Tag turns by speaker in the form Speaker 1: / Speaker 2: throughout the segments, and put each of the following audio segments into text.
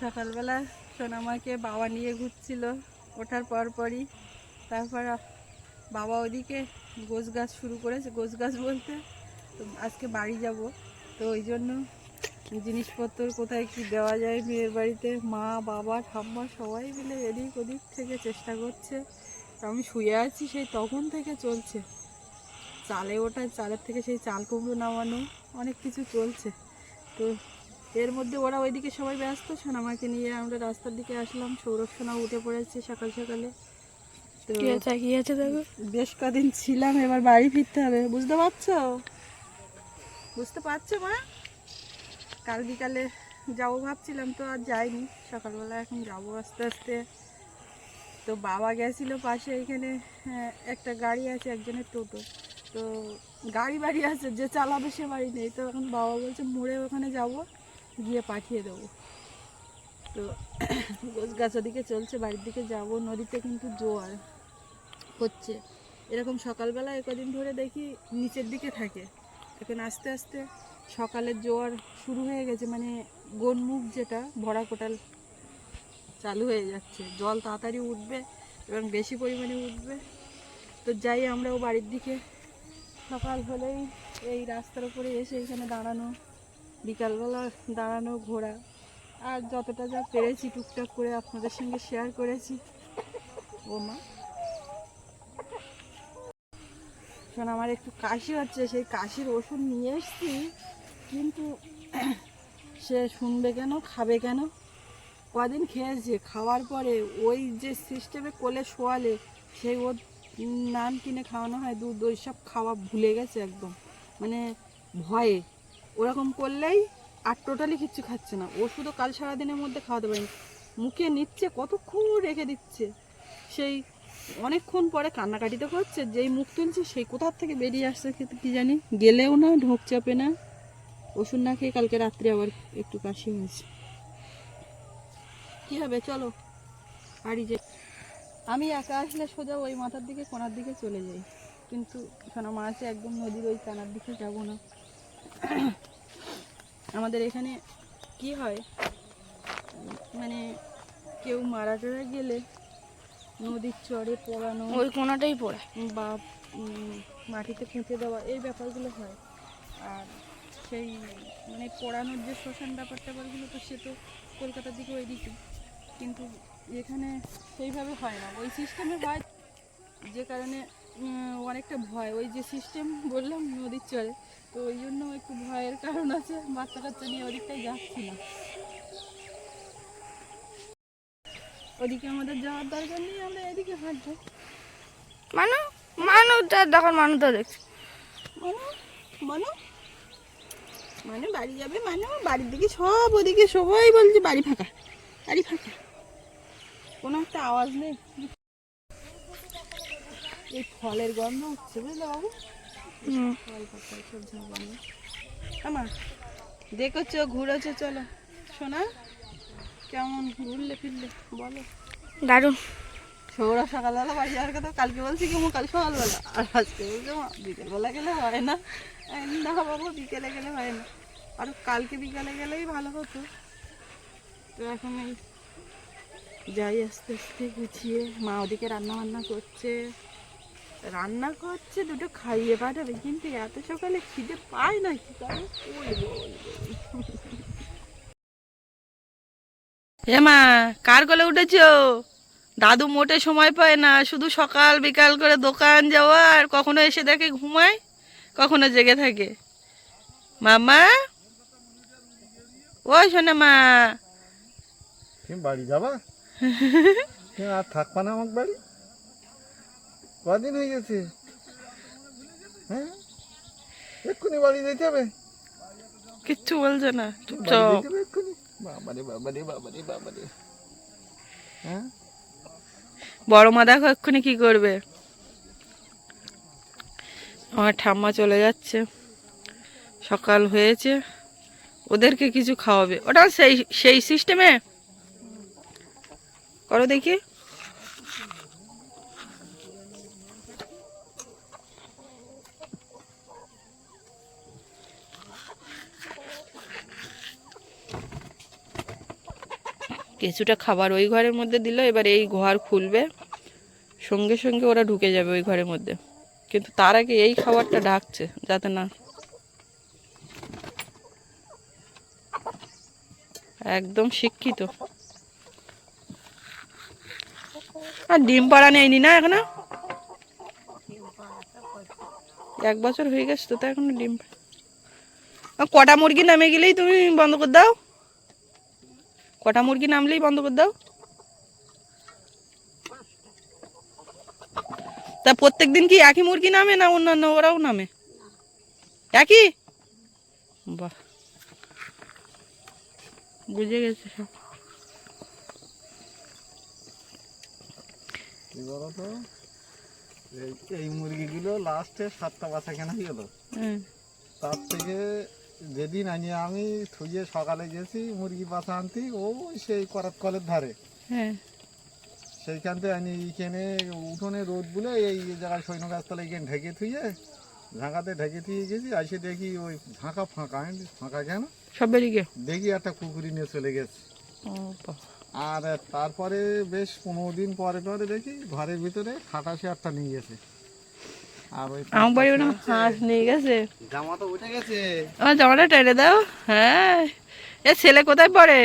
Speaker 1: সকালবেলা সোনামাকে বাবা নিয়ে ঘুরছিল, ওঠার পর পরই। তারপর বাবা ওদিকে গোছ গাছ শুরু করেছে। গোছ গাছ বলতে তো আজকে বাড়ি যাব। তো ওই জন্য জিনিসপত্র কোথায় কি দেওয়া যায় মেয়ের বাড়িতে, মা, বাবা, ঠাম্মা সবাই মিলে এদিক ওদিক থেকে চেষ্টা করছে। আমি শুয়ে আছি সেই তখন থেকে চলছে। চালে ওঠা চালের থেকে সেই চাল কুমড়ো নামানো, অনেক কিছু চলছে। তো এর মধ্যে ওরা ওইদিকে সবাই ব্যস্ত সোনামাকে নিয়ে আমরা রাস্তার দিকে আসলাম সৌরভ সোনা উঠে পড়েছে সকাল সকালে। তো বেশ কদিন ছিলাম এবার বাড়ি ফিরতে হবে। বুঝতে পারছ? বুঝতে পারছ মা? কাল বিকালে যাব ভাবছিলাম তো আর যাইনি। সকালবেলা এখন যাব আস্তে আস্তে। তো বাবা গেছিল পাশে এখানে হ্যাঁ, একটা গাড়ি আছে একজনের টোটো। তো গাড়ি বাড়ি আছে যে চালাবে সে বাড়ি নেই। তো এখন বাবা বলছে মোড়ে ওখানে যাব। গিয়ে পাঠিয়ে দেবো। তো গোছ গাছ ওদিকে চলছে, বাড়ির দিকে যাব। নদীতে কিন্তু জোয়ার হচ্ছে। এরকম সকালবেলা কদিন ধরে দেখি নিচের দিকে থাকে। এখন আস্তে আস্তে সকালের জোয়ার শুরু হয়ে গেছে মানে গোনমুখ যেটা ভরা কোটাল চালু হয়ে যাচ্ছে। জল তাড়াতাড়ি উঠবে এবং বেশি পরিমাণে উঠবে। তো যাই, আমরাও বাড়ির দিকে সকাল হলেই এই রাস্তার উপরে এসে এখানে দাঁড়ানো বিকালবেলা দাঁড়ানো, ঘোরা, আর যতটা যা পেরেছি টুকটাক করে আপনাদের সঙ্গে শেয়ার করেছি। ও মা। শোন, আমার একটু কাশি হচ্ছে, সেই কাশির ওষুধ নিয়ে এসছি, কিন্তু সে শুনবে কেন, খাবে কেন? কদিন খেয়েছে, খাওয়ার পরে ওই যে সিস্টেমে কোলে শোয়ালে, সেই ওর নান কিনে খাওয়ানো হয়, দুধ ওই সব খাওয়া ভুলে গেছে একদম। মানে ভয়ে। ওরকম করলেই আর টোটালি কিচ্ছু খাচ্ছে না। ওষুধও কাল সারাদিনের মধ্যে খাওয়াতে পারিনি। মুখে নিচ্ছে, কতক্ষণ রেখে দিচ্ছে? সেই অনেকক্ষণ পরে কান্নাকাটি তো করছে যেই মুখ তুলছে সেই কোথার থেকে বেরিয়ে আসছে কি- জানি? গেলেও না, ঢোক চাপে না। ওষুধ না খেয়ে কালকে রাত্রে আবার একটু কাশি হয়েছে। কী হবে, চলো, বাড়ি যে আমি একা আসলে সোজা ওই মাথার দিকে, কোনার দিকে চলে যাই। কিন্তু এখানে মা আছে, একদম নদীর ওই কানার দিকে যাব না। আমাদের এখানে কি হয়? মানে কেউ মারা টারা গেলে নদীর চরে পোড়ানো
Speaker 2: ওই কোনাটাই পড়ে।
Speaker 1: বা মাটিতে পুঁতে দেওয়া এই ব্যাপারগুলো হয়। আর সেই মানে পোড়ানোর যে শ্মশান ব্যাপার ট্যাপারগুলো তো সে তো কলকাতার দিকে ওই দিকে কিন্তু এখানে সেইভাবে হয় না। ওই সিস্টেমে হয় যে কারণে অনেকটা ভয়। ওই যে সিস্টেম বললাম নদীর চরে। তো ওই জন্য একটু ভয়ের কারণ আছে বাচ্চা কাচ্চা নিয়ে ওদিকটাই যাচ্ছি না ওদিকে আমাদের যাওয়ার দরকার নেই আমরা এদিকে হাঁটবো।
Speaker 2: মানু মানু তখন মানু তো দেখছি।
Speaker 1: মানু মানু মানে বাড়ি যাবে মানে বাড়ির দিকে সব ওদিকে সবাই বলছে বাড়ি ফাঁকা বাড়ি ফাঁকা। কোনো একটা আওয়াজ নেই। এই ফলের গন্ধ উঠছে বুঝলে বাবু? ফল পাতা সব ঝাল গন্ধ আমার দেখেছ ঘুরেছো চলো। শোনা কেমন ঘুরলে ফিরলে বলো।
Speaker 2: দারুণ।
Speaker 1: সৌরা সকালবেলা বাড়ি যাওয়ার কথা কালকে বলছি কি মো কাল সকালবেলা। আর আজকে বলছে মা বিকেলবেলা গেলে হয় না। না বাবু বিকেলে গেলে হয় না। আর কালকে বিকালে গেলেই ভালো হতো। তো এখন এই যাই আস্তে আস্তে গুছিয়ে মা ওদিকে রান্না বান্না করছে। রান্না করছে দুটো খাইয়ে পাঠাবে কিন্তু এত সকালে খিদে পায় না কি করে? বলব মা কার কোলে উঠেছো? দাদু মোটে সময় পায় না শুধু সকাল বিকাল করে দোকান যাওয়া আর কখনো এসে দেখে ঘুমায়? কখনো জেগে থাকে। মামা? ও শোনা মা।
Speaker 3: বাড়ি যাবা? আর থাকবা না আমার বাড়ি? কদিন হয়ে গেছে? হ্যাঁ? এক্ষুনি বাড়ি যেতে হবে।
Speaker 1: কিচ্ছু বলছে না চুপচাপ।
Speaker 3: এক্ষুনি। বাবারে বাবারে বাবারে হ্যাঁ?
Speaker 1: বড় মা দেখো এক্ষুনি কি করবে। আমার ঠাম্মা চলে যাচ্ছে। সকাল হয়েছে। ওদেরকে কিছু খাওয়াবে। ওটা সেই সেই সিস্টেমে করো দেখি। কিছুটা খাবার ওই ঘরের মধ্যে দিল, এবার এই ঘর খুলবে। সঙ্গে সঙ্গে ওরা ঢুকে যাবে ওই ঘরের মধ্যে। কিন্তু তার আগে এই খাবারটা ঢাকছে যাতে না একদম শিক্ষিত। আর ডিম পাড়া নেয়নি না এখনও? এক বছর হয়ে গেছে তো, তা এখনও ডিম কটা মুরগি নামে গেলেই তুমি বন্ধ করে দাও? কটা মুরগি নামলেই বন্ধ করে দাও? তা প্রত্যেক দিন কি একই মুরগি নামে না অন্যান্য ওরাও নামে? একই? বাহ। বুঝে গেছে সব।
Speaker 3: কি বলতো? এই এই মুরগিগুলো লাস্টে সাতটা বাচ্চা কেনা গেল। তার থেকে যেদিন আনি আমি থুয়ে সকালে গেছি মুরগি বাচ্চা আনতে ও সেই করাত কলের ধারে।
Speaker 1: হ্যাঁ।
Speaker 3: সেইখান থেকে আমি এইখানে উঠোনে রোদ বলে এই জায়গায় সৈন্য গাছতলা এইখানে ঢেকে থুয়ে ঝাঁকাতে ঢেকে থুয়ে গেছি আসে দেখি ওই ফাঁকা ফাঁকা ফাঁকা কেন?
Speaker 1: সব বেরিয়ে
Speaker 3: দেখি একটা কুকুরি নিয়ে চলে গেছে। আর তারপরে বেশ পনেরো দিন পরে পরে দেখি ঘরের ভিতরে খাটাশে একটা নিয়ে গেছে।
Speaker 1: আমার বাড়ি হাঁস নিয়ে গেছে।
Speaker 3: জামা তো উঠে গেছে
Speaker 1: আমার জামাটা টেনে দাও। হ্যাঁ। এ ছেলে কোথায় পড়ে?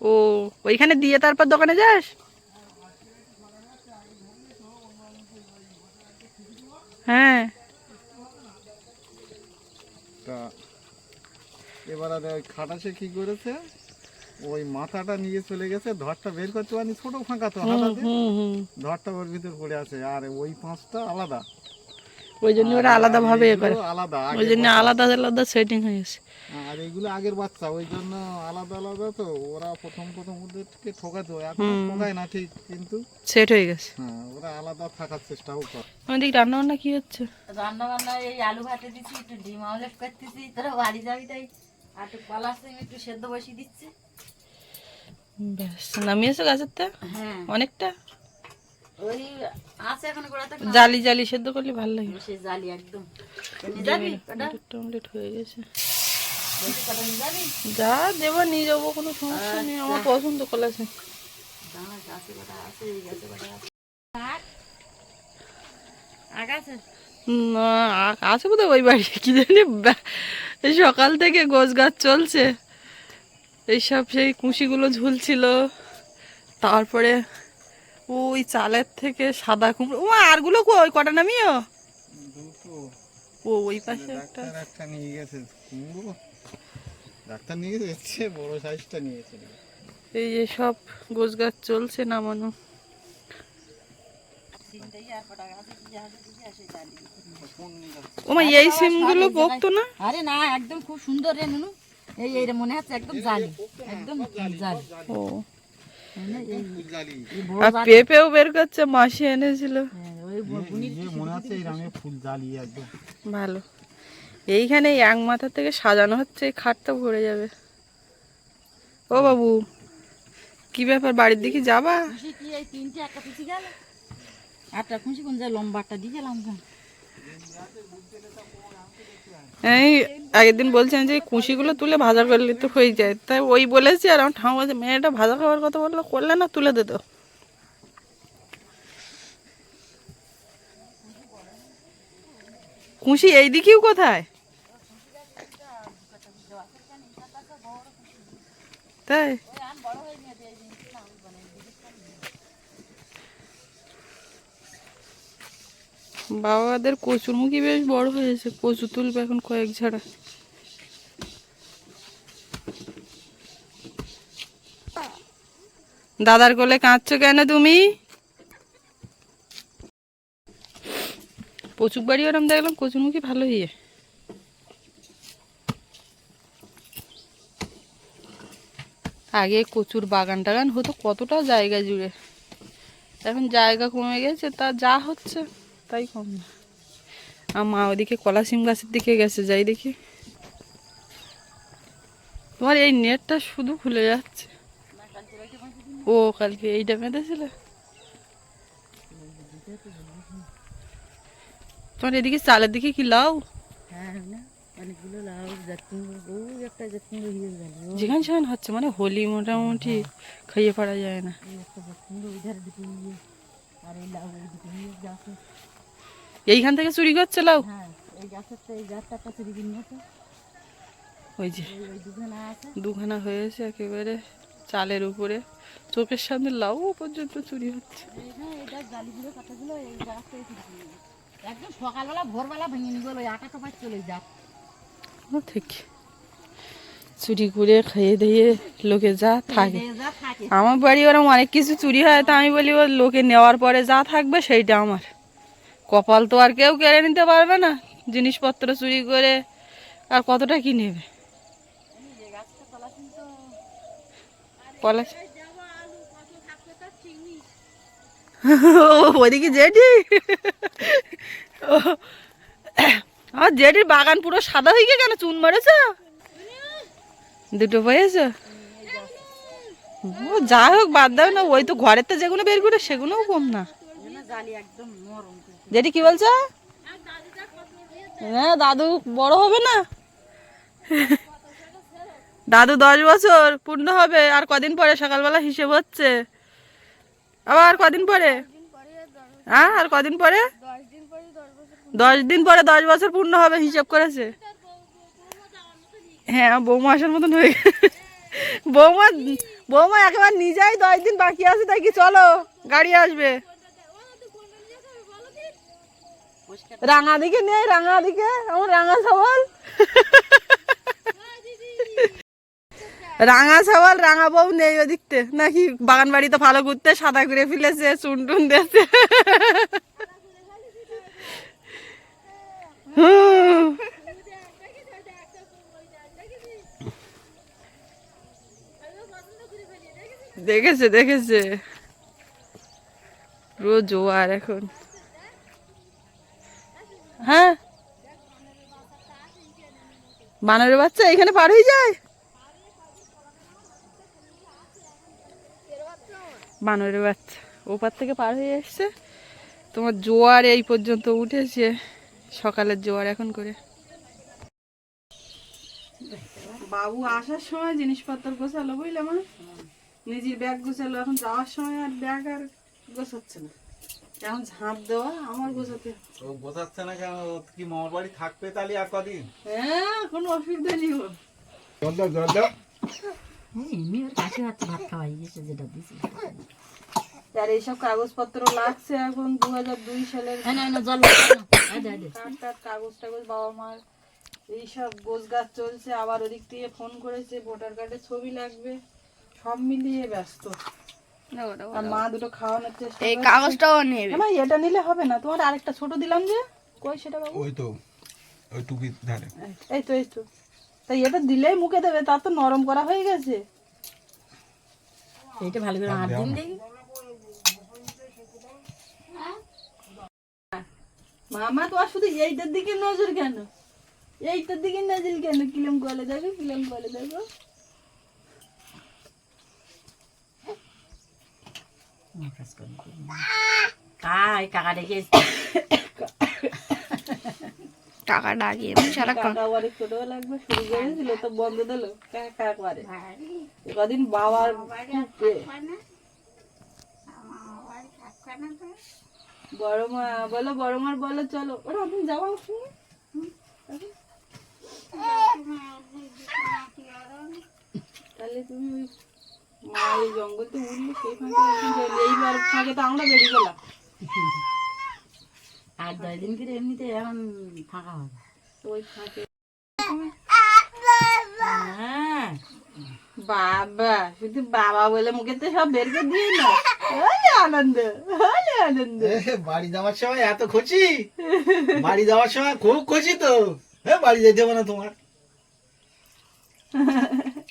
Speaker 1: ও ওইখানে দিয়ে তারপর দোকানে যাস? হ্যাঁ।
Speaker 3: তা এবার আর ওই খাটাসে কি করেছে? ওই মাথাটা নিয়ে চলে গেছে ধরটা বের করতে পারিনি ছোট ফাঁকা তো ধরটা ওর ভিতর পড়ে আছে আর ওই পাঁচটা আলাদা।
Speaker 1: ওই জন্য ওরা আলাদা ভাবে এ করে।
Speaker 3: আলাদা
Speaker 1: ওই জন্য আলাদা আলাদা সেটিং হয়ে গেছে।
Speaker 3: আর এগুলো আগের বাচ্চা ওই জন্য আলাদা আলাদা তো ওরা প্রথম প্রথম ওদেরকে ঠকাতো এখন ঠকায় না ঠিক কিন্তু
Speaker 1: সেট হয়ে গেছে।
Speaker 3: হ্যাঁ ওরা আলাদা থাকার চেষ্টাও করে
Speaker 1: আমাদের রান্না বান্না কি হচ্ছে?
Speaker 4: রান্না বান্না এই আলু ভাতে দিচ্ছি একটু ডিম আমলেট করতেছি তোরা বাড়ি যাবি তাই। আর একটু কলা একটু সেদ্ধ বসিয়ে দিচ্ছি।
Speaker 1: ব্যাস নামিয়েছো গাছের তে
Speaker 4: হ্যাঁ।
Speaker 1: অনেকটা?
Speaker 4: ওই আছে এখন গোড়াতে
Speaker 1: জালি জালি সেদ্ধ করলে ভালো লাগে।
Speaker 4: সে জালি একদম। যাবি
Speaker 1: অমলেট হয়ে গেছে। যা দেবো নিয়ে যাব কোনো সমস্যা নেই। আমার পছন্দ কলা আছে। বোধ ওই বাড়ি কি জানি। এই সকাল থেকে গোছ গাছ চলছে। এইসব সেই কুশিগুলো ঝুলছিল। তারপরে ওই চালের থেকে সাদা কুমড়ো। ও আরগুলো কই? কটা নামিও? ও ওই পাশে একটা।
Speaker 3: একটা নিয়ে গেছে কুমড়ো। ডাক্তার নিয়ে গেছে বড় সাইজটা নিয়ে গেছে
Speaker 1: এই যে সব গোছ গাছ চলছে নামানো।
Speaker 4: আর
Speaker 1: ওমা এই সিমগুলো পোক্ত না?
Speaker 4: আরে না একদম খুব সুন্দর রে নুনু। এই এই মনে হচ্ছে একদম জালি। একদম জালি।
Speaker 1: ও। আর পেঁপেও বের করছে মাসি এনেছিল।
Speaker 4: হ্যাঁ,
Speaker 1: ভালো। এইখানে এক মাথা থেকে সাজানো হচ্ছে এই খাটটা ভরে যাবে। ও বাবু কি ব্যাপার বাড়ির দিকে যাবা?
Speaker 4: খুশি কি এই তিনটে একটা লম্বাটা দিয়ে গেলাম?
Speaker 1: এই আগের দিন বলছেন যে কুশিগুলো তুলে ভাজা করলে তো হয়ে যায়। তাই ওই বলেছি আর আমার ঠাকুমা বলছে, মেয়েটা ভাজা খাওয়ার কথা বলল, করলে না তুলে দিত কুশি এই দিকেও কোথায়? তাই? বাবাদের কচুরমুখী বেশ বড় হয়েছে, কচু তুলবে এখন কয়েক ঝাড়া। দাদার কোলে কাঁদছো কেন তুমি? প্রচুর বাড়ি ওরম দেখলাম কচুরমুখী ভালো ইয়ে আগে কচুর বাগান টাগান হতো কতটা জায়গা জুড়ে। এখন জায়গা কমে গেছে, তা যা হচ্ছে। তাই কম না। আর মা ওদিকে কলা সিম গাছের দিকে গেছে যাই দেখি। তোমার এই নেটটা শুধু খুলে যাচ্ছে। ও কালকে এইটা বেঁধেছিলে তোমার এদিকে চালের দিকে কি লাউ?
Speaker 4: হ্যাঁ হয়ে
Speaker 1: যেখানে সেখানে হচ্ছে মানে হোলি মোটামুটি খাইয়ে পারা যায় না।
Speaker 4: আর এই লাউ
Speaker 1: এইখান থেকে চুরি করছে লাউ?
Speaker 4: হ্যাঁ
Speaker 1: ওই যে
Speaker 4: দুখানা
Speaker 1: হয়েছে একেবারে চালের উপরে। চোখের সামনে লাউ পর্যন্ত চুরি হচ্ছে।
Speaker 4: চুরি একদম সকালবেলা ভোরবেলা ভেঙে নিয়ে গেলো আটা টোপায় চলে যা।
Speaker 1: ঠিক। চুরি করে খেয়ে দিয়ে লোকে যা থাকে।
Speaker 4: যা থাকে।
Speaker 1: আমার বাড়ি ওরকম অনেক কিছু চুরি হয় তা আমি বলি ও লোকে নেওয়ার পরে যা থাকবে সেইটা আমার। কপাল তো আর কেউ কেড়ে নিতে পারবে না। জিনিসপত্র চুরি করে আর কতটা কি নেবে? পলাশ ওইদিকে জেঠি। আমার জেঠির বাগান পুরো সাদা হয়ে গিয়ে কেন চুন মারেছ? দুটো পেয়েছ ও যা হোক, বাদ দাও না, ওই তো ঘরের তো যেগুলো বের করে, সেগুলোও কম না। জেঠি, কি বলছো? হ্যাঁ দাদু বড় হবে না? দাদু দশ বছর, পূর্ণ হবে, আর কদিন পরে? সকালবেলা হিসেব হচ্ছে। আবার কদিন পরে? হ্যাঁ আর কদিন পরে? দশ দিন পরে দশ বছর পূর্ণ হবে, হিসেব করেছে। হ্যাঁ বৌমা আসার মতন হয়ে। বৌমা বৌমা একেবারে নিজেই দশ দিন বাকি আছে, তাই কি চলো, গাড়ি আসবে। রাঙা দিকে নেই, রাঙা দিকে, আমার রাঙা সওয়াল। রাঙা সওয়াল, রাঙা বউ নেই ওদিকতে। নাকি বাগান বাড়িতে ভালো ঘুরতে, সাদা করে ফেলেছে, চুন টুন দিয়েছে। দেখেছে দেখেছে। রোজ জোয়ার এখন। হ্যাঁ। বানরের বাচ্চা এখানে পার হয়ে যায়? বানরের বাচ্চা, ওপার থেকে পার হয়ে এসছে তোমার জোয়ার এই পর্যন্ত উঠেছে। সকালের জোয়ার এখন করে। বাবু আসার সময় জিনিসপত্র গোছালো, বুঝলে মা? নিজের ব্যাগ গোছালো, এখন যাওয়ার সময় আর ব্যাগ আর গোছাচ্ছে না। এখন ঝাঁপ দেওয়া আমার গোছাতে।
Speaker 3: ও বোঝাচ্ছে না কেন? কি মামার বাড়ি থাকবে তাহলে আর কদিন?
Speaker 1: হ্যাঁ কোনো অসুবিধা নেই ওর।
Speaker 3: জল দাও জল দাও
Speaker 4: এমনি ওর কাছে হাতে ভাত খাওয়াই গেছে যেটা দিয়েছি
Speaker 1: আর এইসব কাগজপত্র লাগছে এখন দু হাজার দুই সালের
Speaker 4: হ্যাঁ না না জল আদে আদে
Speaker 1: কার্ড টার্ড কাগজ টাগজ বাবা মার। এইসব গোছ গাছ চলছে আবার ওদিক থেকে ফোন করেছে ভোটার কার্ডের ছবি লাগবে সব মিলিয়ে ব্যস্ত। আর মা দুটো খাওয়ানোর চেষ্টা
Speaker 2: এই কাগজটাও নেবে
Speaker 1: এমা এটা নিলে হবে না। তোমার আরেকটা ছোট দিলাম যে। কই সেটা বাবু?
Speaker 3: ওই তো ওই টুপি ধারে।
Speaker 1: এই তো এই তো। তাই এটা দিলেই মুখে দেবে তার তো নরম করা হয়ে গেছে।
Speaker 4: এইটা ভালো করে হাত দিন দেখি
Speaker 1: মামা তো আর শুধু এইটার দিকে নজর কেন? এইটার দিকে নজর কেন? কিলম গলে দেখো কিলম গলে
Speaker 4: কাই কাকা ডেকে
Speaker 1: কাকা বাড়ি ছোট লাগবে শুরু করেছিল তো বন্ধ দিল কাকা করে। কদিন বাবার বড় মা বলো বড় মার বলো চলো। ওরা আমার তাহলে তুমি ওই এই জঙ্গল তো উঠলে সেই ফাঁকে এইবার ফাঁকে তো আমরা বেরিয়ে গেলাম।
Speaker 4: আর দশ দিন করে এমনিতে এখন ফাঁকা হবে।
Speaker 1: ওই ফাঁকে
Speaker 4: হ্যাঁ।
Speaker 1: বাবা শুধু বাবা বলে মুখেতে সব বের করে দিয়ে না আনন্দ হলে আনন্দ।
Speaker 3: বাড়ি যাওয়ার সময় এত খুশি? বাড়ি যাওয়ার সময় খুব খুশি তো। এ, বাড়ি যেতে হবে না তোমার।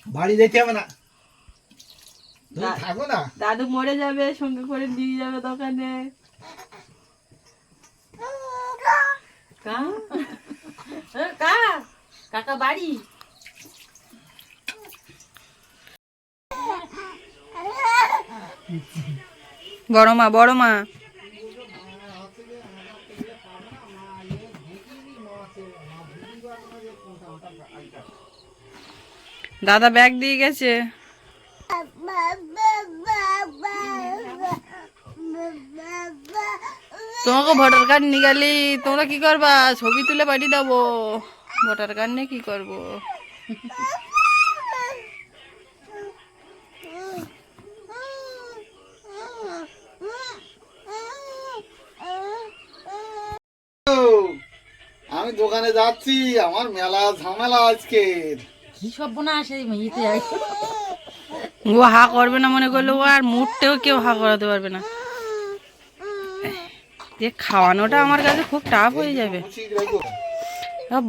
Speaker 3: বাড়ি যেতে হবে না। থাকো না।
Speaker 1: দাদু মরে যাবে সঙ্গে করে নিয়ে যাবে দোকানে।
Speaker 4: কাকা বাড়ি?
Speaker 1: বড় মা বড় মা। দাদা ব্যাগ দিয়ে গেছে। তোমাকে ভোটার কার্ড নিয়ে গেলি তোমরা কি করবা? ছবি তুলে পাঠিয়ে দেবো ভোটার কার্ড নিয়ে কি করব?
Speaker 3: আমি দোকানে যাচ্ছি আমার মেলা ঝামেলা আজকের।
Speaker 4: কি সব বোনা আসে ইতে
Speaker 1: ও হা করবে না মনে করলে ও আর মুডতেও কেউ হা করাতে পারবে না। যে খাওয়ানোটা আমার কাছে খুব টাফ হয়ে যাবে।
Speaker 3: ঠিক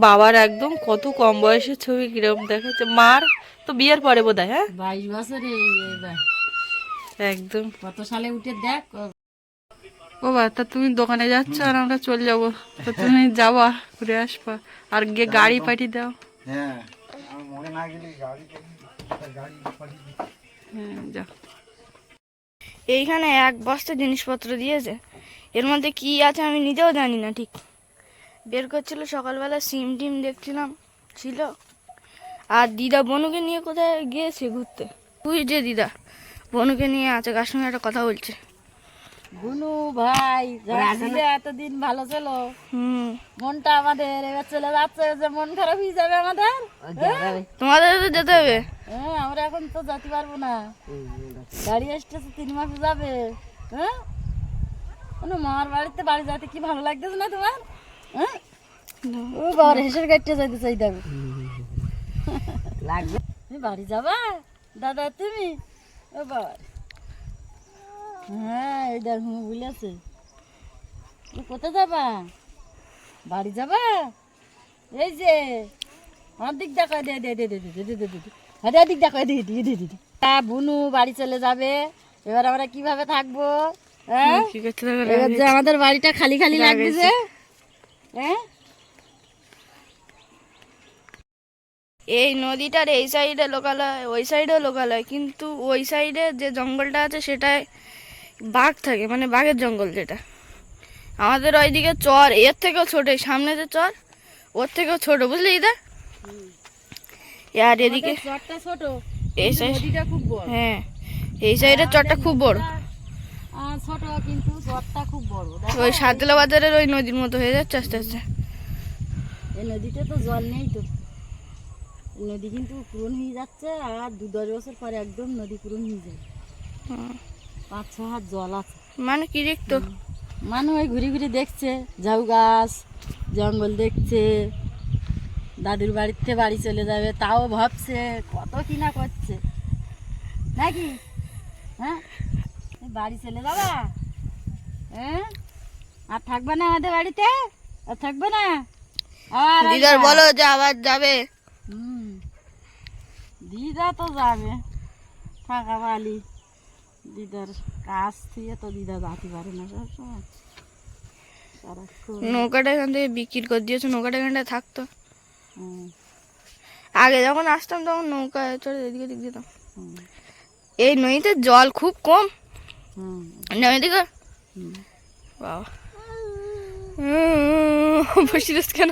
Speaker 1: বাবার একদম কত কম বয়সের ছবি কীরকম দেখাচ্ছে। মার তো বিয়ের পরে বোধ হয়? হ্যাঁ
Speaker 4: বাইশ বছরে
Speaker 1: একদম।
Speaker 4: কত সালে উঠে দেখ
Speaker 1: ও বা তা তুমি দোকানে যাচ্ছ আর আমরা চলে যাব। তো তুমি যাবা ঘুরে আসবা। আর গিয়ে গাড়ি পাঠিয়ে দাও।
Speaker 3: হ্যাঁ আমি মনে না গেলে গাড়ি গাড়ি পাঠিয়ে
Speaker 1: হ্যাঁ যাও
Speaker 2: এইখানে এক বস্তা জিনিসপত্র দিয়েছে এর মধ্যে কি আছে আমি নিজেও জানি না ঠিক। বের করছিল সকালবেলা, সিম টিম দেখছিলাম, ছিল। আর দিদা বনুকে নিয়ে কোথায় গিয়েছে ঘুরতে? যে দিদা, বনুকে নিয়ে আছে, কার সঙ্গে একটা কথা বলছে?
Speaker 4: গুনু ভাই এতদিন ভালো ছিল।
Speaker 2: হুম।
Speaker 4: মনটা আমাদের এবার চলে যাচ্ছে যে মন খারাপ হয়ে যাবে আমাদের।
Speaker 2: তোমাদের তো যেতে হবে।
Speaker 4: হ্যাঁ আমরা এখন তো যেতে পারব না। গাড়ি আসতেছে তিন মাস যাবে। হ্যাঁ? কোনো মার বাড়িতে বাড়ি যাতে কি ভালো লাগতেছে না তোমার? হ্যাঁ? ও বাবার হেসের গাড়িতে যাইতে চাই দেবে লাগবে। তুমি বাড়ি যাবা? দাদা তুমি? ও বাবা। হ্যাঁ দেখ হুম তুমি কোথায় যাবা বাড়ি যাবা এই যে আমার দিক দেখায় দে দে দে দে দে দে দে দে হ্যাঁ দিক দেখায় দে দে দে দে দে হ্যাঁ বুনু বাড়ি চলে যাবে এবার আমরা কীভাবে থাকব হ্যাঁ এবার যে আমাদের বাড়িটা খালি খালি লাগতেছে হ্যাঁ
Speaker 2: এই নদীটার এই সাইডে লোকালয় ওই সাইডেও লোকালয় কিন্তু ওই সাইডে যে জঙ্গলটা আছে সেটায় বাঘ থাকে মানে বাঘের জঙ্গল যেটা। আমাদের ওইদিকে চর এর থেকেও ছোট সামনে যে চর ওর থেকেও ছোট বুঝলি দা আর এদিকে
Speaker 4: চরটা ছোট
Speaker 2: এই সাইড
Speaker 4: নদীটা খুব বড়।
Speaker 2: হ্যাঁ এই সাইডের চরটা খুব বড়।
Speaker 4: ছোট কিন্তু চরটা খুব বড়।
Speaker 2: ওই সাতলা বাজারের ওই নদীর মতো হয়ে যাচ্ছে আস্তে আস্তে।
Speaker 4: এই নদীতে তো জল নেই তো। নদী কিন্তু পূরণ হয়ে যাচ্ছে আর দু দশ বছর পরে একদম নদী পূরণ হয়ে
Speaker 2: হুম।
Speaker 4: পাঁচ ছ হাত জল আছে।
Speaker 2: মানে কি দেখতো?
Speaker 4: মানুষ ওই ঘুরে ঘুরে দেখছে ঝাউ গাছ জঙ্গল দেখছে দাদুর বাড়িতে বাড়ি চলে যাবে তাও ভাবছে কত কি না করছে। নাকি? হ্যাঁ? বাড়ি চলে যাবা? হ্যাঁ আর থাকবে না আমাদের বাড়িতে? আর থাকবে না? আর
Speaker 2: দিদার বলো যে আবার যাবে।
Speaker 4: হুম। দিদা তো যাবে। থাকা বালি। দিদার কাজ থেকে তো দিদা যাতে পারে না সবসময়
Speaker 2: নৌকাটা এখান থেকে বিক্রি করে দিয়েছে নৌকাটা এখানটা থাকতো। আগে যখন আসতাম তখন নৌকা চড়ে এদিকে দিক দিতাম এই নদীতে জল খুব কম। এদিকে? বাবা। বসিস কেন?